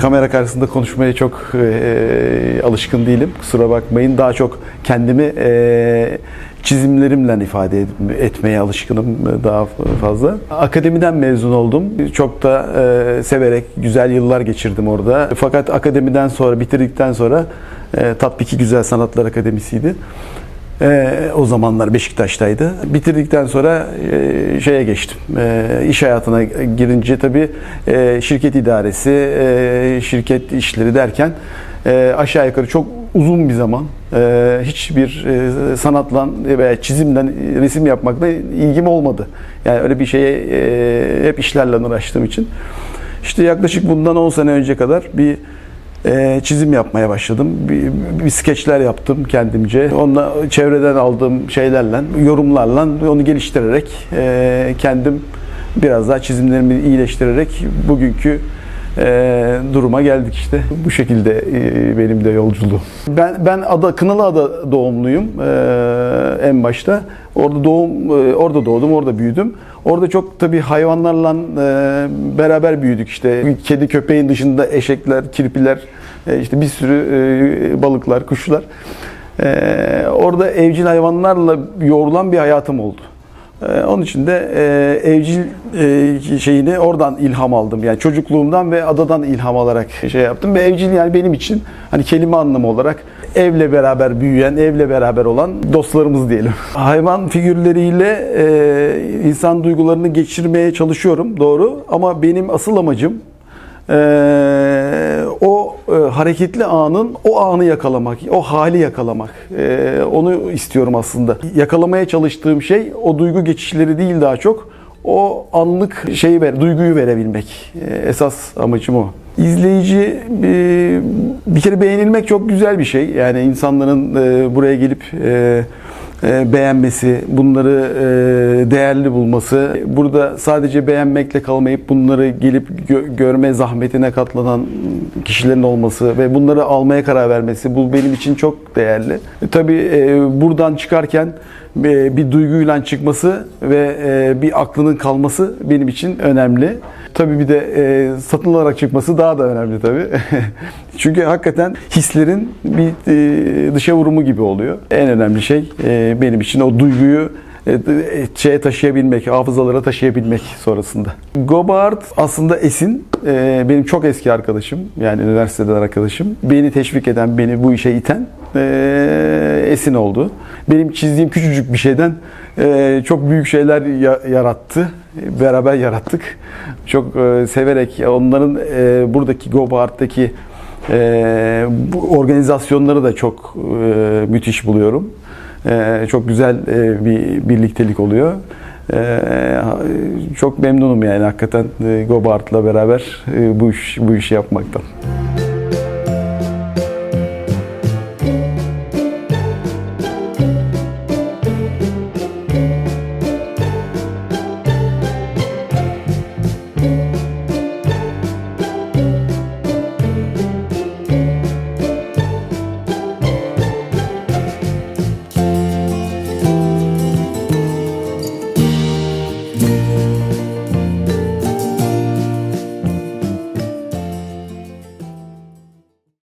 Kamera karşısında konuşmaya çok e, alışkın değilim. Kusura bakmayın. Daha çok kendimi e, çizimlerimle ifade et- etmeye alışkınım daha fazla. Akademiden mezun oldum. Çok da e, severek güzel yıllar geçirdim orada. Fakat akademiden sonra, bitirdikten sonra e, Tatbiki Güzel Sanatlar Akademisi'ydi. Ee, o zamanlar Beşiktaş'taydı. Bitirdikten sonra e, şeye geçtim. E, iş hayatına girince tabii e, şirket idaresi, e, şirket işleri derken e, aşağı yukarı çok uzun bir zaman e, hiçbir e, sanatla veya çizimden resim yapmakla ilgim olmadı. Yani öyle bir şeye e, hep işlerle uğraştığım için. İşte yaklaşık bundan 10 sene önce kadar bir e, çizim yapmaya başladım. Bir, bir skeçler yaptım kendimce. Onunla çevreden aldığım şeylerle, yorumlarla onu geliştirerek e, kendim biraz daha çizimlerimi iyileştirerek bugünkü e, duruma geldik işte. Bu şekilde e, benim de yolculuğum. Ben ben ada Kınalıada doğumluyum e, en başta. Orada doğum e, orada doğdum, orada büyüdüm. Orada çok tabii hayvanlarla e, beraber büyüdük işte. Kedi köpeğin dışında eşekler, kirpiler, e, işte bir sürü e, balıklar, kuşlar. E, orada evcil hayvanlarla yoğrulan bir hayatım oldu. Ee, Onun için de e, evcil e, şeyini oradan ilham aldım. Yani çocukluğumdan ve adadan ilham alarak şey yaptım. Ve evcil yani benim için hani kelime anlamı olarak evle beraber büyüyen, evle beraber olan dostlarımız diyelim. Hayvan figürleriyle e, insan duygularını geçirmeye çalışıyorum doğru. Ama benim asıl amacım ee, o e, hareketli anın o anı yakalamak, o hali yakalamak. Ee, onu istiyorum aslında. Yakalamaya çalıştığım şey o duygu geçişleri değil daha çok o anlık şeyi ver, duyguyu verebilmek. Ee, esas amacım o. İzleyici e, bir kere beğenilmek çok güzel bir şey. Yani insanların e, buraya gelip beğenmesi, bunları e, değerli bulması, burada sadece beğenmekle kalmayıp bunları gelip gö- görme zahmetine katlanan kişilerin olması ve bunları almaya karar vermesi bu benim için çok değerli. E, Tabii e, buradan çıkarken e, bir duyguyla çıkması ve e, bir aklının kalması benim için önemli. Tabii bir de e, satın alarak çıkması daha da önemli tabii. Çünkü hakikaten hislerin bir e, dışa vurumu gibi oluyor. En önemli şey e, benim için o duyguyu e, e, şeye taşıyabilmek, hafızalara taşıyabilmek sonrasında. Gobart aslında Esin e, benim çok eski arkadaşım. Yani üniversiteden arkadaşım. Beni teşvik eden, beni bu işe iten e, Esin oldu. Benim çizdiğim küçücük bir şeyden e, çok büyük şeyler ya- yarattı. Beraber yarattık. Çok e, severek onların e, buradaki Gobart'taki e, organizasyonları da çok e, müthiş buluyorum. E, çok güzel e, bir birliktelik oluyor. E, çok memnunum yani hakikaten e, Gobart'la beraber e, bu iş bu işi yapmaktan.